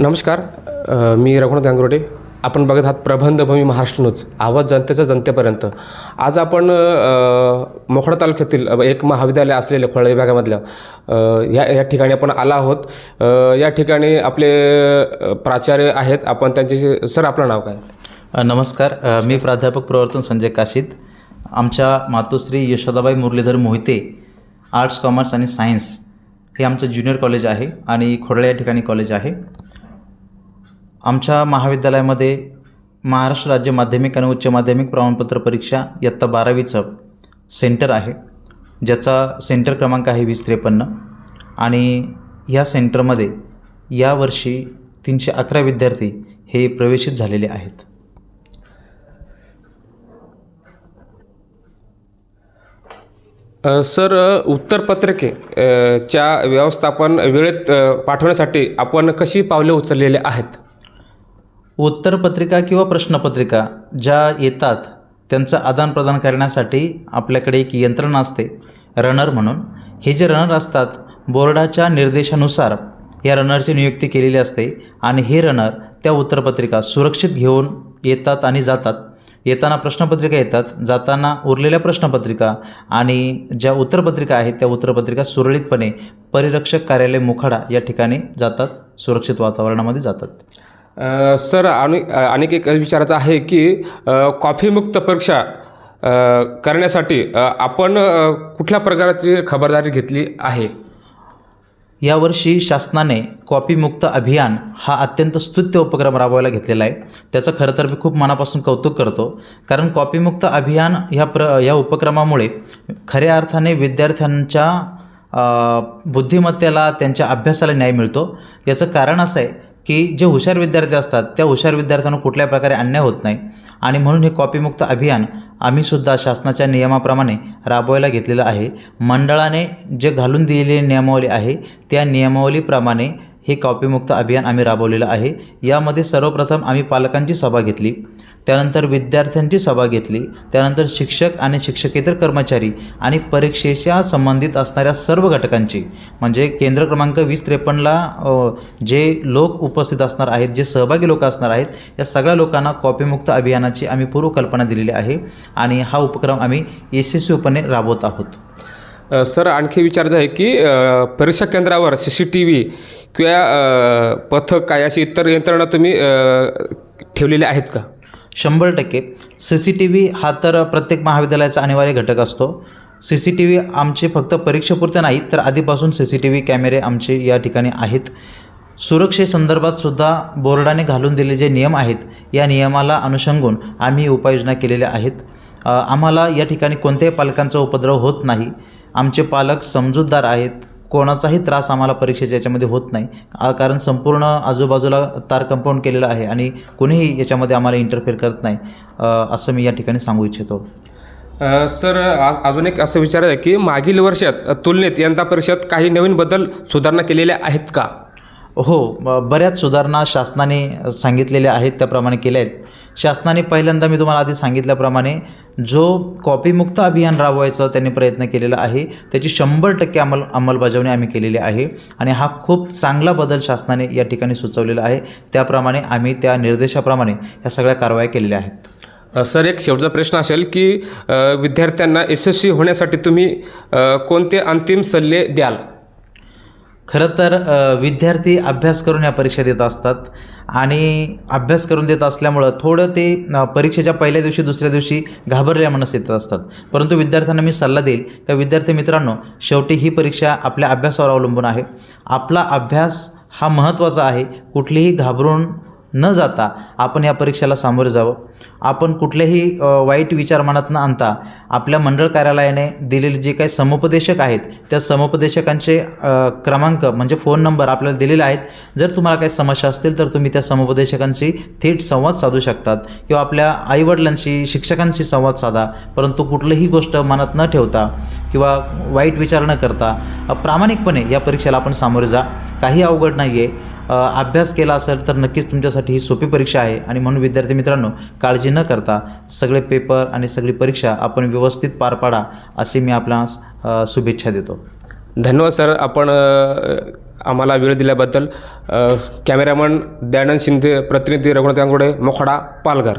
नमस्कार मी रघुनाथ गांगरोटे आपण बघत आहात प्रबंधभूमी महाराष्ट्र न्यूज. आवाज जनतेचा जनतेपर्यंत. आज आपण मोखडा तालुक्यातील एक महाविद्यालय असलेलं खोळा विभागामधलं या या ठिकाणी आपण आला आहोत. या ठिकाणी आपले प्राचार्य आहेत. आपण त्यांच्याशी सर आपलं नाव काय? नमस्कार. मी प्राध्यापक प्रवर्तन संजय काशीद. आमच्या मातोश्री यशोदाबाई मुरलीधर मोहिते आर्ट्स कॉमर्स आणि सायन्स हे आमचं ज्युनियर कॉलेज आहे आणि खोडला या ठिकाणी कॉलेज आहे. आमच्या महाविद्यालयामध्ये महाराष्ट्र राज्य माध्यमिक आणि उच्च माध्यमिक प्रमाणपत्र परीक्षा इयत्ता बारावीचं सेंटर आहे ज्याचा सेंटर क्रमांक आहे वीस त्रेपन्न. आणि या सेंटरमध्ये यावर्षी तीनशे अकरा विद्यार्थी हे प्रवेशित झालेले आहेत. सर उत्तरपत्रिके च्या व्यवस्थापन वेळेत पाठवण्यासाठी आपण कशी पावले उचललेले आहेत? उत्तरपत्रिका किंवा प्रश्नपत्रिका ज्या येतात त्यांचं आदानप्रदान करण्यासाठी आपल्याकडे एक यंत्रणा असते रनर म्हणून. हे जे रनर असतात बोर्डाच्या निर्देशानुसार या रनरची नियुक्ती केलेली असते आणि हे रनर त्या उत्तरपत्रिका सुरक्षित घेऊन येतात आणि जातात. येताना प्रश्नपत्रिका येतात जाताना उरलेल्या प्रश्नपत्रिका आणि ज्या उत्तरपत्रिका आहेत त्या उत्तरपत्रिका सुरळीतपणे परिरक्षक कार्यालय मुखाडा या ठिकाणी जातात सुरक्षित वातावरणामध्ये जातात. सर आणि आणखी एक विचारायचं आहे की कॉफीमुक्त परीक्षा करण्यासाठी आपण कुठल्या प्रकारची खबरदारी घेतली आहे? यावर्षी शासनाने कॉपीमुक्त अभियान हा अत्यंत स्तुत्य उपक्रम राबवायला घेतलेला आहे. त्याचं खरं तर मी खूप मनापासून कौतुक करतो. कारण कॉपीमुक्त अभियान ह्या प्र या उपक्रमामुळे खऱ्या अर्थाने विद्यार्थ्यांच्या बुद्धिमत्तेला त्यांच्या अभ्यासाला न्याय मिळतो. याचं कारण असं आहे की जे हुशार विद्यार्थी असतात त्या हुशार विद्यार्थ्यांना कुठल्या प्रकारे अन्याय होत नाही. आणि म्हणून हे कॉपीमुक्त अभियान आम्हीसुद्धा शासनाच्या नियमाप्रमाणे राबवायला घेतलेलं आहे. मंडळाने जे घालून दिलेली नियमावली आहे त्या नियमावलीप्रमाणे हे कॉपीमुक्त अभियान आम्ही राबवलेलं आहे. यामध्ये सर्वप्रथम आम्ही पालकांची सभा घेतली. त्यानंतर विद्यार्थ्यांची सभा घेतली. त्यानंतर शिक्षक आणि शिक्षकेतर कर्मचारी आणि परीक्षेच्या संबंधित असणाऱ्या सर्व घटकांची म्हणजे केंद्र क्रमांक वीस त्रेपन्नला जे लोक उपस्थित असणार आहेत जे सहभागी लोक असणार आहेत या सगळ्या लोकांना कॉपीमुक्त अभियानाची आम्ही पूर्वकल्पना दिलेली आहे आणि हा उपक्रम आम्ही यशस्वीपणे राबवत आहोत. सर आणखी विचारायचं आहे की परीक्षा केंद्रावर सी सी टी व्ही किंवा पथक काय अशी इतर यंत्रणा तुम्ही ठेवलेल्या आहेत का? शंभर टक्के. सी सी टी व्ही हा तर प्रत्येक महाविद्यालयाचा अनिवार्य घटक असतो. सी सी टी व्ही आमचे फक्त परीक्षेपुरते नाहीत तर आधीपासून सी सी टी व्ही कॅमेरे आमचे या ठिकाणी आहेत. सुरक्षेसंदर्भात सुद्धा बोर्डाने घालून दिले जे नियम आहेत या नियमाला अनुषंगून आम्ही उपाययोजना केलेल्या आहेत. आम्हाला या ठिकाणी कोणत्याही पालकांचा उपद्रव होत नाही. आमचे पालक समजूतदार आहेत. कोणाचाही त्रास आम्हाला परीक्षेच्या याच्यामध्ये होत नाही. कारण संपूर्ण आजूबाजूला तार कंपाऊंड केलेलं आहे आणि कोणीही याच्यामध्ये आम्हाला इंटरफेअर करत नाही. असं मी या ठिकाणी सांगू इच्छितो. सर अजून एक असं विचारायचं आहे की मागील वर्षात तुलनेत यंदा परिषद काही नवीन बदल सुधारणा केलेल्या आहेत का? हो ब- बऱ्याच सुधारणा शासनाने सांगितलेल्या आहेत त्याप्रमाणे केल्या आहेत. शासनाने पहिल्यांदा मी तुम्हाला आधी सांगितल्याप्रमाणे जो कॉपीमुक्त अभियान राबवायचा त्यांनी प्रयत्न केलेला आहे त्याची शंभर टक्के अंमल अंमलबजावणी आम्ही केलेली आहे आणि हा खूप चांगला बदल शासनाने या ठिकाणी सुचवलेला आहे. त्याप्रमाणे आम्ही त्या निर्देशाप्रमाणे ह्या सगळ्या कारवाया केलेल्या आहेत. सर एक शेवटचा प्रश्न असेल की विद्यार्थ्यांना यशस्वी होण्यासाठी तुम्ही कोणते अंतिम सल्ले द्याल? खरं तर विद्यार्थी अभ्यास करून या परीक्षा देत असतात आणि अभ्यास करून देत असल्यामुळं थोडं ते परीक्षेच्या पहिल्या दिवशी दुसऱ्या दिवशी घाबरल्या मनस येत असतात. परंतु विद्यार्थ्यांना मी सल्ला देईल का विद्यार्थी मित्रांनो शेवटी ही परीक्षा आपल्या अभ्यासावर अवलंबून आहे. आपला अभ्यास हा महत्त्वाचा आहे. कुठलीही घाबरून न जाता आपण या परीक्षेला सामोरे जावं. आपण कुठलेही वाईट विचार मनात न आणता आपल्या मंडळ कार्यालयाने दिलेले जे काही समुपदेशक आहेत त्या समुपदेशकांचे क्रमांक म्हणजे फोन नंबर आपल्याला दिलेले आहेत. जर तुम्हाला काही समस्या असतील तर तुम्ही त्या समुपदेशकांशी थेट संवाद साधू शकतात किंवा आपल्या आईवडिलांशी शिक्षकांशी संवाद साधा. परंतु कुठलीही गोष्ट मनात न ठेवता किंवा वाईट विचार न करता प्रामाणिकपणे या परीक्षेला आपण सामोरे जा. काही अवघड नाही आहे अभ्यास केला असेल तर नक्कीच तुमच्यासाठी ही सोपी परीक्षा आहे. आणि म्हणून विद्यार्थी मित्रांनो काळजी न करता सगळे पेपर आणि सगळी परीक्षा आपण व्यवस्थित पार पाडा अशी मी आपणास अ, शुभेच्छा देतो. धन्यवाद सर. आपण आम्हाला वेळ दिल्याबद्दल कॅमेरामन दयानंद शिंदे प्रतिनिधी रघुनाथ गांगुडे मोखाडा पालघर.